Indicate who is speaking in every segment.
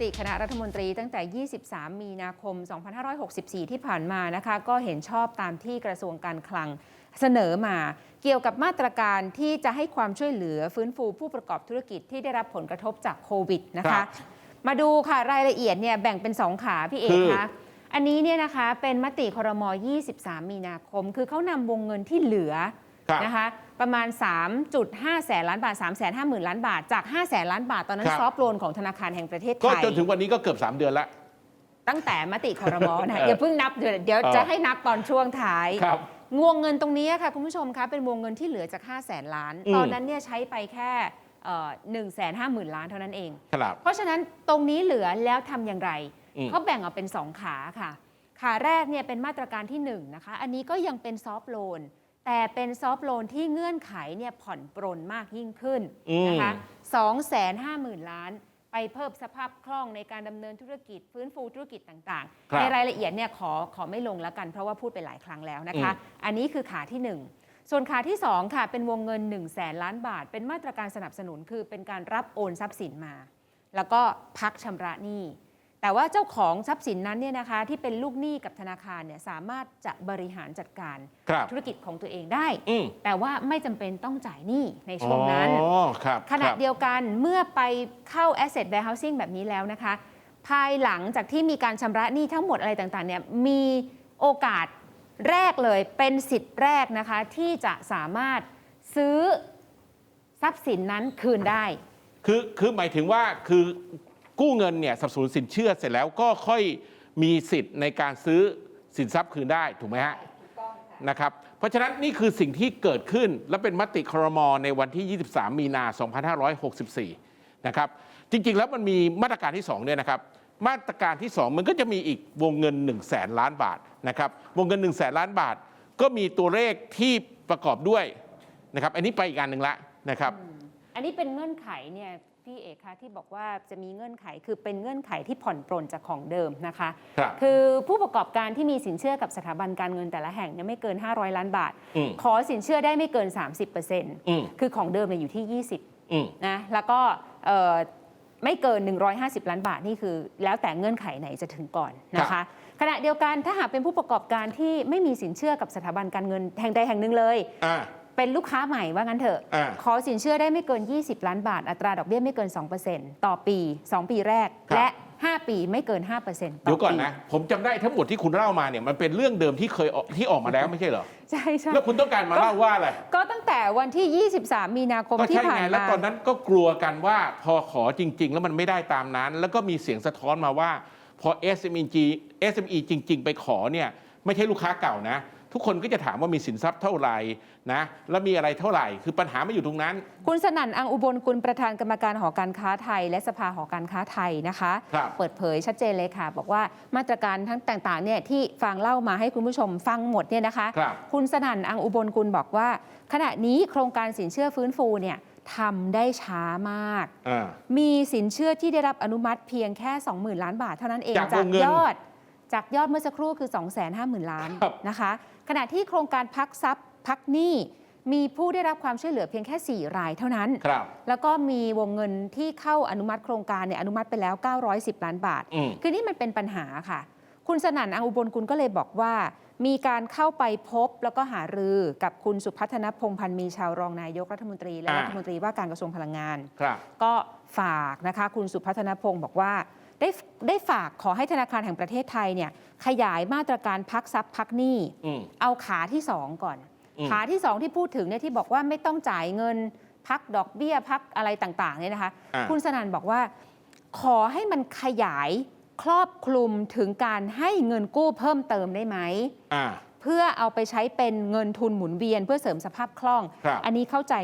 Speaker 1: ติคณะรัฐมนตรีตั้งแต่ 23 มีนาคม 2564 ที่ผ่านมานะคะ ก็เห็นชอบตามที่กระทรวงการคลังเสนอมาเกี่ยวกับมาตรการที่จะให้ความช่วยเหลือฟื้นฟูผู้ประกอบธุรกิจที่ได้รับผลกระทบจากโควิดนะ
Speaker 2: ครั
Speaker 1: คะ
Speaker 2: บ
Speaker 1: มาดูค่ะรายละเอียดเนี่ยแบ่งเป็น 2 ขาพี่เอก
Speaker 2: คือ
Speaker 1: คะอันนี้เนี่ยนะคะเป็นมติครม 23 มีนาคม คือเขานำวงเงินที่เหลือ
Speaker 2: ครับ
Speaker 1: นะคะประมาณ 3.5 แสนล้านบาท 3 5 0 0 0 0 ล้านบาท จาก 5 แสนล้านบาท ตอนนั้น
Speaker 2: ครับ
Speaker 1: ซอฟต์โลนของธนาคารแห่งประเทศไท
Speaker 2: ก็
Speaker 1: ย
Speaker 2: จนถึงวันนี้ก็เกือบ 3 เดือนแล้ว
Speaker 1: ตั้งแต่มติคอรมอนะ
Speaker 2: เออ
Speaker 1: อย่าเพิ่งนับ เดี๋ยวเดี๋ยว
Speaker 2: เออ
Speaker 1: จะให้นับตอนช่วงท้าย
Speaker 2: ครับ
Speaker 1: วงเงินตรงนี้ค่ะคุณผู้ชมคะเป็นวงเงินที่เหลือจาก 5 แสนล้าน
Speaker 2: อืม
Speaker 1: ตอนนั้นเนี่ยใช้ไปแค่หนึ่งแสนห้าหมื่นล้านเท่านั้นเอง
Speaker 2: ครับ
Speaker 1: เพราะฉะนั้นตรงนี้เหลือแล้วทำอย่างไร
Speaker 2: อืม
Speaker 1: เขาแบ่งออกเป็น2ขาค่ะ ขาแรกเนี่ยเป็นมาตรการที่1นะคะ อันนี้ก็ยังเป็นซอฟ t ์โลน แต่เป็นซอฟ t ์โลนที่เงื่อนไขเนี่ยผ่อนปรนมากยิ่งขึ้น
Speaker 2: อืม
Speaker 1: นะคะ2 5 0 0 0 0ล้าน ไปเพิ่มสภาพคล่องในการดำเนินธุรกิจ ฟื้นฟูธุรกิจต่าง
Speaker 2: ครั
Speaker 1: ๆ
Speaker 2: บ
Speaker 1: ในรายละเอียดเนี่ยขอขอไม่ลงแล้วกันเพราะว่าพูดไปหลายครั้งแล้วนะคะ อันนี้คือขาที่ 1 ส่วนขาที่ 2 ค่ะ เป็นวงเงิน1 0 0 0 0แสนล้านบาท เป็นมาตรการสนับสนุนคือเป็นการรับโอนทรัพย์สินมา แล้วก็พักชำระหนี้ แต่ว่าเจ้าของทรัพย์สินนั้นเนี่ยนะคะที่เป็นลูกหนี้กับธนาคารเนี่ยสามารถจะบริหารจัดการ
Speaker 2: ครับ
Speaker 1: ธุรกิจของตัวเองได้
Speaker 2: อืม
Speaker 1: แต่ว่าไม่จำเป็นต้องจ่ายหนี้ในช่วงนั้น
Speaker 2: อ๋อครับ
Speaker 1: ขณะ
Speaker 2: ครับ
Speaker 1: เดียวกันเมื่อไปเข้า asset warehousing แบบนี้แล้วนะคะ ภายหลังจากที่มีการชำระหนี้ทั้งหมดอะไรต่างๆเนี่ยมีโอกาสแรกเลยเป็นสิทธิ์แรกนะคะ ที่จะสามารถซื้อทรัพย์สินนั้นคืนได้
Speaker 2: คือคือหมายถึงว่าคือ กู้เงินเนี่ยสนับสนุนสินเชื่อเสร็จแล้วก็ค่อยมีสิทธิ์ในการซื้อสินทรัพย์คืนได้ถูกไหมฮะนะครับเพราะฉะนั้นนี่คือสิ่งที่เกิดขึ้นและเป็นมติครมในวันที่ 23 มีนา 2564 นะครับ จริงๆ แล้วมันมีมาตรการที่2เนี่ยนะครับ มาตรการที่ 2 มันก็จะมีอีกวงเงิน 1 0 0 0 0แสนล้านบาทนะครับ วงเงิน 1 0 0 0 0แสนล้านบาท ก็มีตัวเลขที่ประกอบด้วยนะครับ อันนี้ไปอีกการหนึ่งละนะครับ
Speaker 1: อันนี้เป็นเงื่อนไขเนี่ย พี่เอกคะที่บอกว่าจะมีเงื่อนไขคือเป็นเงื่อนไขที่ผ่อนปรนจากของเดิมนะคะ
Speaker 2: ครับ
Speaker 1: คือผู้ประกอบการที่มีสินเชื่อกับสถาบันการเงินแต่ละแห่งเนี่ยไม่เกิน 500 ล้านบาท
Speaker 2: อืม
Speaker 1: ขอสินเชื่อได้ไม่เกิน
Speaker 2: อืม
Speaker 1: 30%คือของเดิมเนี่ยอยู่ที่ 20
Speaker 2: อืม
Speaker 1: นะแล้วก็เอ่อไม่เกิน 150 ล้านบาทนี่คือแล้วแต่เงื่อนไขไหนจะถึงก่อนนะ
Speaker 2: ครั
Speaker 1: คะ
Speaker 2: บ
Speaker 1: ขณะเดียวกันถ้าหากเป็นผู้ประกอบการที่ไม่มีสินเชื่อกับสถาบันการเงินแห่งใดแห่งหนึ่งเลย
Speaker 2: อ่า
Speaker 1: เป็นลูกค้าใหม่ว่างั้นเถอะ
Speaker 2: อ่า
Speaker 1: ขอสินเชื่อได้ไม่เกิน 20 ล้านบาท อัตราดอกเบี้ยไม่เกิน 2%ต่อปี 2 ปีแรก
Speaker 2: ครับ
Speaker 1: และ 5 ปีไม่เกิน 5%ต่อปี
Speaker 2: เดี๋ยวก่อนนะ ผมจำได้ทั้งหมดที่คุณเล่ามาเนี่ยมันเป็นเรื่องเดิมที่เคยออกที่ออกมาแล้วไม่ใช่เหรอ
Speaker 1: ใช่ใช่
Speaker 2: แล้วคุณต้องการมาเล่าว่าอะไร
Speaker 1: ก็ตั้งแต่วันที่ 23 มีนาคม
Speaker 2: ก็
Speaker 1: ที่
Speaker 2: ใช่
Speaker 1: ผ่าน
Speaker 2: ไง
Speaker 1: มา
Speaker 2: แล้วตอนนั้นก็กลัวกันว่าพอขอจริง ๆ แล้วมันไม่ได้ตามนั้น แล้วก็มีเสียงสะท้อนมาว่า พอ SME SME จริง ๆ ไปขอเนี่ยไม่ใช่ลูกค้าเก่านะ ทุกคนก็จะถามว่ามีสินทรัพย์เท่าไหร่นะแล้วมีอะไรเท่าไหร่ คือปัญหาไม่อยู่ตรงนั้น
Speaker 1: คุณสนั่นอังอุบลกุลประธานกรรมการหอการค้าไทย และสภาหอการค้าไทยนะคะ
Speaker 2: ครับ
Speaker 1: เปิดเผยชัดเจนเลยค่ะ บอกว่ามาตรการทั้งต่างๆเนี่ยที่ฟังเล่ามาให้คุณผู้ชมฟังหมดเนี่ยนะคะ
Speaker 2: ครับ
Speaker 1: คุณสนั่นอังอุบลกุลบอกว่า ขณะนี้โครงการสินเชื่อฟื้นฟูเนี่ยทำได้ช้ามาก
Speaker 2: อ่า
Speaker 1: มีสินเชื่อที่ได้รับอนุมัติเพียงแค่ 20,000 ล้านบาทเท่านั้นเอง
Speaker 2: จากวงเงิน
Speaker 1: ยอด จากยอดเมื่อสักครู่คือ 250,000 ล้าน
Speaker 2: ครับ
Speaker 1: นะคะ ขณะที่โครงการพักทรัพย์พักหนี้มีผู้ได้รับความช่วยเหลือเพียงแค่ 4 รายเท่านั้น
Speaker 2: ครับ
Speaker 1: แล้วก็มีวงเงินที่เข้าอนุมัติโครงการเนี่ยอนุมัติไปแล้ว 910 ล้านบาท
Speaker 2: อืม
Speaker 1: คือนี่มันเป็นปัญหาค่ะ คุณสนั่นอังอุบลกุลก็เลยบอกว่า มีการเข้าไปพบแล้วก็หารือกับคุณสุพัฒนพงษ์พันธ์มีชาวรองนายกรัฐมนตรีและ
Speaker 2: อ่า
Speaker 1: รัฐมนตรีว่าการกระทรวงพลังงาน
Speaker 2: ครับ
Speaker 1: ก็ฝากนะคะ คุณสุพัฒนพงศ์บอกว่า ได้ได้ฝากขอให้ธนาคารแห่งประเทศไทยเนี่ยขยายมาตรการพักทรัพย์พักหนี้
Speaker 2: อืม
Speaker 1: เอาขาที่2ก่อน
Speaker 2: อืม
Speaker 1: ขาที่2ที่พูดถึงเนี่ยที่บอกว่าไม่ต้องจ่ายเงินพักดอกเบี้ยพักอะไรต่างๆเนี่ยนะคะ
Speaker 2: อ่า
Speaker 1: คุณสนันบอกว่า ขอให้มันขยายครอบคลุมถึงการให้เงินกู้เพิ่มเติมได้ไหม
Speaker 2: อ่า
Speaker 1: เพื่อเอาไปใช้เป็นเงินทุนหมุนเวียนเพื่อเสริมสภาพคล่อง
Speaker 2: ครับ
Speaker 1: อันนี้เข้าใจ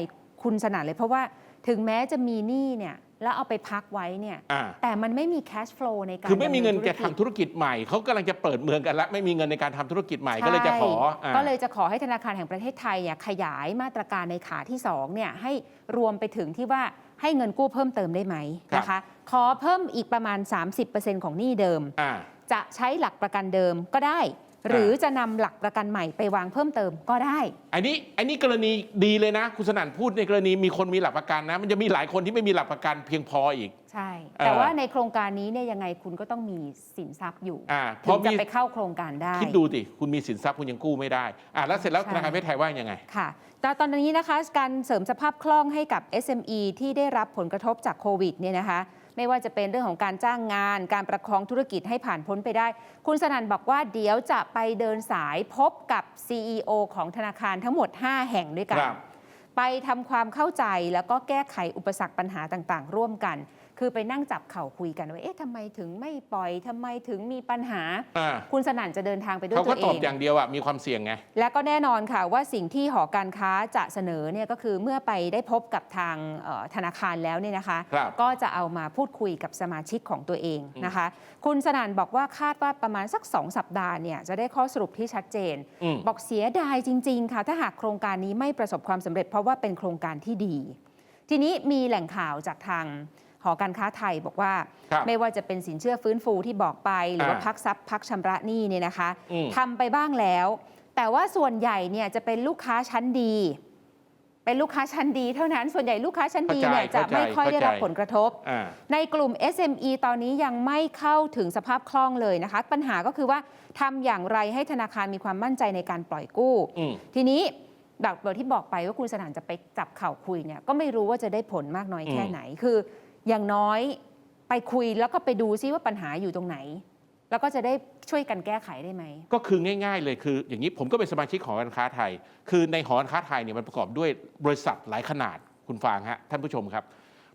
Speaker 1: คุณสนั่นเลยเพราะว่าถึงแม้จะมีหนี้เนี่ย แล้วเอาไปพักไว้เนี่ย
Speaker 2: อ่า
Speaker 1: แต่มันไม่มี cash flow ในการ
Speaker 2: คือไม่มีเงิน
Speaker 1: ดำ
Speaker 2: จะทำธุรกิจใหม่ เขากำลังจะเปิดเมืองกันแล้วไม่มีเงินในการทำธุรกิจใหม่ก็เลยจะขอ
Speaker 1: ใช่
Speaker 2: อ่า
Speaker 1: ก็เลยจะขอให้ธนาคารแห่งประเทศไทยเนี่ยขยายมาตรการในขาที่2เนี่ยให้รวมไปถึงที่ว่าให้เงินกู้เพิ่มเติมได้ไหมนะคะ ขอเพิ่มอีกประมาณ 30%ของหนี้เดิม
Speaker 2: อ่า
Speaker 1: จะใช้หลักประกันเดิมก็ได้ หรือจะนำหลักประกันใหม่ไปวางเพิ่มเติมก็ได้
Speaker 2: อันนี้อันนี้กรณีดีเลยนะ คุณสนั่นพูดในกรณีมีคนมีหลักประกันนะ มันจะมีหลายคนที่ไม่มีหลักประกันเพียงพออีก
Speaker 1: ใช่
Speaker 2: เอ่อ
Speaker 1: แต่ว่าในโครงการนี้เนี่ยยังไงคุณก็ต้องมีสินทรัพย์อยู่
Speaker 2: อ่าพ
Speaker 1: ถึ
Speaker 2: อง
Speaker 1: จะ
Speaker 2: มี
Speaker 1: ไปเข้าโครงการได้
Speaker 2: คิดดูดิคุณมีสินทรัพย์คุณยังกู้ไม่ได้อ่าแล้วเสร็จแล้ว
Speaker 1: ใช่
Speaker 2: ธนาคารประเทศไทยว่ายังไง
Speaker 1: ค่ะแต่ตอนนี้นะคะการเสริมสภาพคล่องให้กับ SME ที่ได้รับผลกระทบจากโควิดเนี่ยนะคะ ไม่ว่าจะเป็นเรื่องของการจ้างงาน การประคองธุรกิจให้ผ่านพ้นไปได้ คุณสนั่นบอกว่าเดี๋ยวจะไปเดินสายพบกับ CEO ของธนาคารทั้งหมด 5 แห่งด้วยกัน
Speaker 2: ครับ
Speaker 1: ไปทำความเข้าใจแล้วก็แก้ไขอุปสรรคปัญหาต่างๆ ร่วมกัน คือไปนั่งจับเข่าคุยกันว่าเอ๊ะทำไมถึงไม่ปล่อยทำไมถึงมีปัญหา
Speaker 2: อ่า
Speaker 1: คุณสนั่นจะเดินทางไปด้วย
Speaker 2: เขา
Speaker 1: ตั
Speaker 2: ก็
Speaker 1: วเอ
Speaker 2: ตอบ
Speaker 1: ง
Speaker 2: อย่างเดียวอะมีความเสี่ยงไง
Speaker 1: และก็แน่นอนค่ะว่าสิ่งที่หอการค้าจะเสนอเนี่ยก็คือเมื่อไปได้พบกับทางเอ่อธนาคารแล้วเนี่ยนะคะ
Speaker 2: ครับ
Speaker 1: ก็จะเอามาพูดคุยกับสมาชิกของตัวเองนะคะ คุณสนั่นบอกว่าคาดว่าประมาณสัก 2 สัปดาห์เนี่ยจะได้ข้อสรุปที่ชัดเจน
Speaker 2: อืม
Speaker 1: บอกเสียดายจริง ๆ ค่ะ ถ้าหากโครงการนี้ไม่ประสบความสำเร็จเพราะว่าเป็นโครงการที่ดี ทีนี้มีแหล่งข่าวจากทาง หอการค้าไทยบอกว่า
Speaker 2: ครับ
Speaker 1: ไม่ว่าจะเป็นสินเชื่อฟื้นฟูที่บอกไป หรือว่า
Speaker 2: อ่า
Speaker 1: พักทรัพย์พักชำระหนี้เนี่ยนะคะ
Speaker 2: อืม
Speaker 1: ทำไปบ้างแล้ว แต่ว่าส่วนใหญ่เนี่ยจะเป็นลูกค้าชั้นดี เป็นลูกค้าชั้นดีเท่านั้นส่วนใหญ่ลูกค้าชั้นดีเนี่ย
Speaker 2: เข้า
Speaker 1: จะ
Speaker 2: ใจ
Speaker 1: ไม่ค่อยได้รับ
Speaker 2: เข้าใจ
Speaker 1: ผลกระทบ
Speaker 2: อ่า
Speaker 1: ในกลุ่ม SME ตอนนี้ยังไม่เข้าถึงสภาพคล่องเลยนะคะ ปัญหาก็คือว่าทำอย่างไรให้ธนาคารมีความมั่นใจในการปล่อยกู้
Speaker 2: อืม
Speaker 1: ทีนี้แบบแบบที่บอกไปว่าคุณสนานจะไปจับเข่าคุยเนี่ยก็ไม่รู้ว่าจะได้ผลมากน้อยแค่
Speaker 2: อืม
Speaker 1: ไหนคือ อย่างน้อยไปคุยแล้วก็ไปดูซิว่าปัญหาอยู่ตรงไหน แล้วก็จะได้ช่วยกันแก้ไขได้ไหม
Speaker 2: ก็คือง่าย ๆ เลยคือ อย่างนี้ผมก็เป็นสมาชิกของการค้าไทย คือในหอการค้าไทยเนี่ยมันประกอบด้วยบริษัทหลายขนาดคุณฟางฮะท่านผู้ชมครับ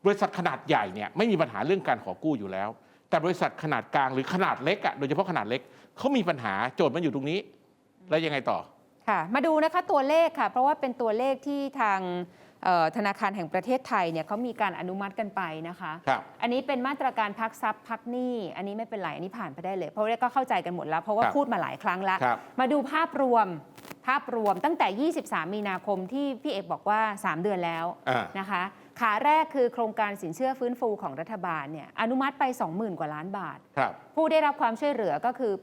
Speaker 2: บริษัทขนาดใหญ่เนี่ยไม่มีปัญหาเรื่องการขอกู้อยู่แล้ว แต่บริษัทขนาดกลางหรือขนาดเล็กอะโดยเฉพาะขนาดเล็กเขามีปัญหาโจทย์มันอยู่ตรงนี้ แล้วยังไงต่อ
Speaker 1: ค่ะมาดูนะคะตัวเลขค่ะ เพราะว่าเป็นตัวเลขที่ทางเอ่อ ธนาคารแห่งประเทศไทยเนี่ยเขามีการอนุมัติกันไปนะคะ
Speaker 2: ครับ
Speaker 1: อันนี้เป็นมาตรการพักทรัพย์พักหนี้ อันนี้ไม่เป็นไร อันนี้ผ่านไปได้เลย เพราะว่าก็เข้าใจกันหมดแล้ว เพราะว่า
Speaker 2: ครับ
Speaker 1: พูดมาหลายครั้งแล้ว
Speaker 2: ครับ
Speaker 1: มาดูภาพรวมภาพรวมตั้งแต่ 23 มีนาคมที่พี่เอกบอกว่า 3 เดือนแล้ว
Speaker 2: อ่า
Speaker 1: นะคะ ขาแรกคือโครงการสินเชื่อฟื้นฟูของรัฐบาลเนี่ยอนุมัติไป 20,000 กว่าล้านบาท
Speaker 2: ครับ
Speaker 1: ผู้ได้รับความช่วยเหลือก็คือ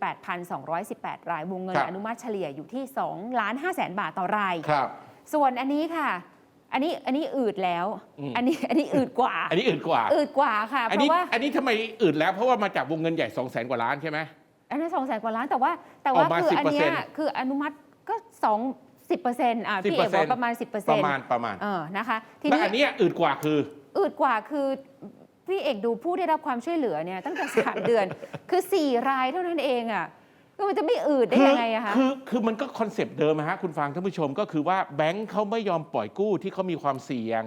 Speaker 1: 8,218 รายวงเงิน
Speaker 2: ครับ
Speaker 1: อนุมัติเฉลี่ยอยู่ที่2ล้าน5แสนบาทต่อราย
Speaker 2: ครับ
Speaker 1: ส่วนอันนี้ค่ะ อันนี้อันนี้อืดแล้ว
Speaker 2: อืม
Speaker 1: อันนี้อันนี้อืดกว่า
Speaker 2: อันนี้อื่นกว่า
Speaker 1: อืดกว่าค่ะ
Speaker 2: อัน
Speaker 1: เพ
Speaker 2: นี้
Speaker 1: ราะว่า
Speaker 2: อันนี้ทำไมอื่นแล้วเพราะว่ามาจากวงเงินใหญ่ 2 0 0แสนกว่าล้านใช่ไหม
Speaker 1: อันนั้นสองแสนกว่าล้านแต่ว่า แต่
Speaker 2: อ
Speaker 1: ว่า
Speaker 2: อกมา
Speaker 1: คืออันเนี้ย
Speaker 2: 10%
Speaker 1: คืออนุมัติก็สองสิบเปอร์เซ็นต์อะพี่เอกบอกประมาณสิบเปอร์
Speaker 2: ป
Speaker 1: เซ็น
Speaker 2: ระ
Speaker 1: ต์
Speaker 2: มาณประมาณ
Speaker 1: เออนะคะที
Speaker 2: แล้ว
Speaker 1: นี้
Speaker 2: อันเนี้ยอื่นกว่าคือ
Speaker 1: อืดกว่าคือพี่เอกดูผู้ได้รับความช่วยเหลือเนี่ยตั้งแต่สามเดือน คือสี่รายเท่านั้นเองอะ ก็มันจะไม่อืดได้ยังไงอะคะ
Speaker 2: คือคือมันก็คอนเซปต์เดิมนะฮะคุณฟังท่านผู้ชมก็คือว่าแบงค์เขาไม่ยอมปล่อยกู้ที่เขามีความเสี่ยง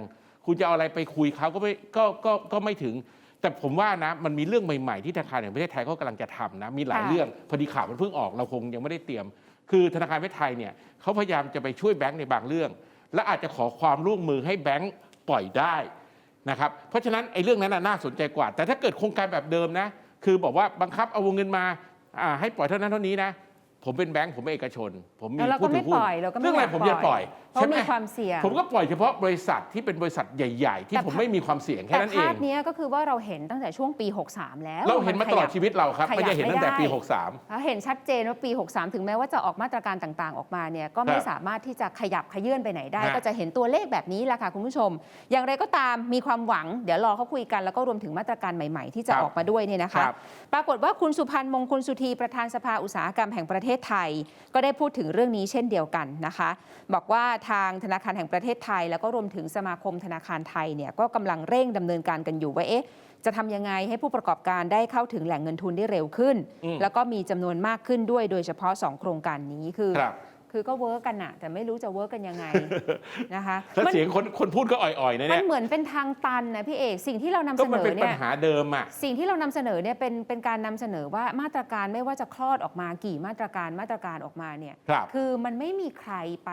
Speaker 2: คุณจะเอาอะไรไปคุยเขาก็ไม่ก็ก็ก็ไม่ถึง แต่ผมว่านะมันมีเรื่องใหม่ๆที่ธนาคารแห่งประเทศไทยเขากำลังจะทำนะมีหลาย
Speaker 1: ค่ะ
Speaker 2: เรื่องพอดีข่าวมันเพิ่งออกเราคงยังไม่ได้เตรียม คือธนาคารประเทศไทยเนี่ยเขาพยายามจะไปช่วยแบงค์ในบางเรื่อง และอาจจะขอความร่วมมือให้แบงค์ปล่อยได้นะครับเพราะฉะนั้นไอ้เรื่องนั้นนะน่าสนใจกว่า แต่ถ้าเกิดโครงการแบบเดิมนะคือบอกว่าบังคับเอาวงเงินมา อ่าให้ปล่อยเท่านั้นเท่านี้นะ ผมเป็นแบงค์ผมเป็นเอกชน ผมมี
Speaker 1: แล้วเรา
Speaker 2: ผู้
Speaker 1: ก็
Speaker 2: ถื
Speaker 1: ไม่
Speaker 2: อหุ้
Speaker 1: ป
Speaker 2: น
Speaker 1: ล่อยเราก็ไม่
Speaker 2: เรื่องอะไร
Speaker 1: ยาก
Speaker 2: ผมจะปล่อย
Speaker 1: เพราะ
Speaker 2: ใช่ไหม
Speaker 1: มีความเสี่ยง
Speaker 2: ผมก็ปล่อยเฉพาะบริษัทที่เป็นบริษัทใหญ่ ๆ ที่
Speaker 1: แต่
Speaker 2: ผม
Speaker 1: ภาพ
Speaker 2: ไม่มีความเสี่ยงแค่
Speaker 1: แต่
Speaker 2: นั้นเอ
Speaker 1: ภางพเนี้ยก็คือว่าเราเห็นตั้งแต่ช่วงปี 63 แล้ว
Speaker 2: เราเห็นมาตลอดชีวิตเราครับ
Speaker 1: ขยับ
Speaker 2: ไม่ได้เห็นตั้งแต่ปี
Speaker 1: ไม่ได้
Speaker 2: 63
Speaker 1: เราเห็นชัดเจนว่าปี 63 ถึงแม้ว่าจะออกมาตรการต่างๆ ออกมาเนี่ยก็ไม่
Speaker 2: ครับ
Speaker 1: สามารถที่จะขยับขยื่นไปไหนได้
Speaker 2: ฮะ
Speaker 1: ก็จะเห็นตัวเลขแบบนี้แหละค่ะคุณผู้ชม อย่างไรก็ตามมีความหวัง เดี๋ยวรอเขาคุยกันแล้วก็รวมถึงมาตรการใหม่ ๆ ที่จะ
Speaker 2: ครับ
Speaker 1: ออกมาด้วยเนี่ยนะคะ
Speaker 2: ครับ
Speaker 1: ปรากฏว่าคุณสุพันธ์มงคลสุธีประธานสภาอุตสาหกรรมแห่งประเทศไทย ก็ได้พูดถึงเรื่องนี้เช่นเดียวกันนะคะ บอกว่าทางธนาคารแห่งประเทศไทย แล้วก็รวมถึงสมาคมธนาคารไทยเนี่ยก็กำลังเร่งดำเนินการกันอยู่ว่าเอ๊ะจะทำยังไงให้ผู้ประกอบการได้เข้าถึงแหล่งเงินทุนได้เร็วขึ้น
Speaker 2: อืม
Speaker 1: แล้วก็มีจำนวนมากขึ้นด้วยโดยเฉพาะ 2 โครงการนี้คือ
Speaker 2: ครับ
Speaker 1: คือก็เวิร์กกันอะแต่ไม่รู้จะเวิร์กกันยังไงนะคะ
Speaker 2: แล้ว
Speaker 1: มัน
Speaker 2: เสียงคนคนพูดก็อ่อยๆนะ
Speaker 1: มั
Speaker 2: เนี่
Speaker 1: น
Speaker 2: ย
Speaker 1: เหมือนเป็นทางตันนะพี่เอกสิ่งที่เรานำ
Speaker 2: ก็
Speaker 1: เส
Speaker 2: มัน
Speaker 1: น
Speaker 2: เป็
Speaker 1: อน
Speaker 2: ปั
Speaker 1: เนี่
Speaker 2: ญ
Speaker 1: ย
Speaker 2: หาเดิมอะ
Speaker 1: สิ่งที่เรานำเสนอเนี่ยเป็นเป็นการนำเสนอว่ามาตรการไม่ว่าจะคลอดออกมากี่มาตรการมาตรการออกมาเนี่ย
Speaker 2: ครับ
Speaker 1: คือมันไม่มีใครไป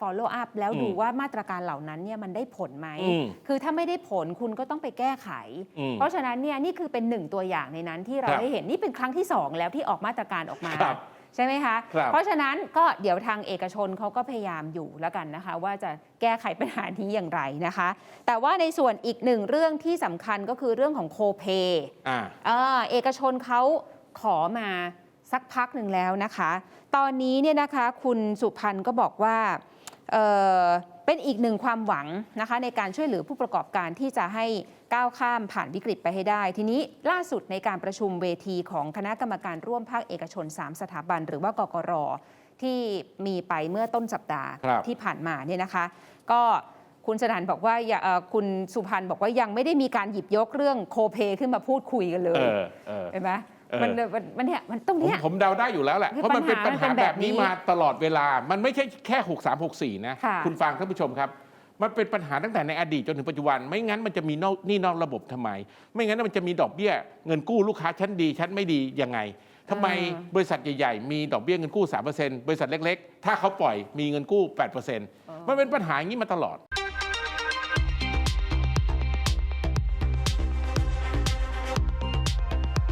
Speaker 1: follow up แล้ว
Speaker 2: อืม
Speaker 1: ดูว่ามาตรการเหล่านั้นเนี่ยมันได้ผลไหม
Speaker 2: อืม
Speaker 1: คือถ้าไม่ได้ผลคุณก็ต้องไปแก้ไข
Speaker 2: อืม
Speaker 1: เพราะฉะนั้นเนี่ยนี่คือเป็นหนึ่งตัวอย่างในนั้นที่เรา
Speaker 2: ครับ
Speaker 1: ได้เห็นนี่เป็นครั้งที่สองแล้วที่ออกมาตรการออกมา
Speaker 2: ครับ
Speaker 1: ใช่ไหมคะ
Speaker 2: ครับ
Speaker 1: เพราะฉะนั้นก็เดี๋ยวทางเอกชนเขาก็พยายามอยู่แล้วกันนะคะ ว่าจะแก้ไขปัญหานี้อย่างไรนะคะ แต่ว่าในส่วนอีกหนึ่งเรื่องที่สำคัญก็คือเรื่องของโคเป
Speaker 2: อ่า
Speaker 1: เอ่อเอกชนเขาขอมาสักพักหนึ่งแล้วนะคะ ตอนนี้เนี่ยนะคะคุณสุพันธ์ก็บอกว่า เอ่อเป็นอีกหนึ่งความหวังนะคะในการช่วยเหลือผู้ประกอบการที่จะให้ก้าวข้ามผ่านวิกฤตไปให้ได้ ทีนี้ล่าสุดในการประชุมเวทีของคณะกรรมการร่วมภาคเอกชน 3 สถาบัน หรือว่ากกรที่มีไปเมื่อต้นสัปดาห์
Speaker 2: ครับ
Speaker 1: ที่ผ่านมาเนี่ยนะคะ ก็คุณสนันบอกว่าอย่าเอ่อคุณสุพันธ์บอกว่ายังไม่ได้มีการหยิบยกเรื่องโคเปขึ้นมาพูดคุยกันเล
Speaker 2: เอยอเออ
Speaker 1: เห็นไหม
Speaker 2: เออ
Speaker 1: มันมันมันเนี่ยมันตรง
Speaker 2: ผม
Speaker 1: เนี้ย
Speaker 2: ผมเดาได้อยู่แล้วแหละ
Speaker 1: คือ
Speaker 2: เพราะมันเป็น
Speaker 1: ปั
Speaker 2: ปั
Speaker 1: ญ
Speaker 2: ญ
Speaker 1: หา
Speaker 2: หา
Speaker 1: มันเป็น
Speaker 2: แบ
Speaker 1: แบบบนี้
Speaker 2: นี้มาตลอดเวลา มันไม่ใช่แค่6364นะ
Speaker 1: ค่ะ
Speaker 2: ณฟังท่านผู้ชมครับ มันเป็นปัญหาตั้งแต่ในอดีตจนถึงปัจจุบัน ไม่งั้นมันจะมีนอกหนี่นอกระบบทำไม ไม่งั้นมันจะมีดอกเบี้ยเงินกู้ลูกค้าชั้นดีชั้นไม่ดียังไงทำไมบริษัทใหญ่ๆ มีดอกเบี้ยเงินกู้3%บริษัทเล็กๆ ถ้าเขาปล่อยมีเงินกู้ 8%มันเป็นปัญหาอย่างนี้มาตลอด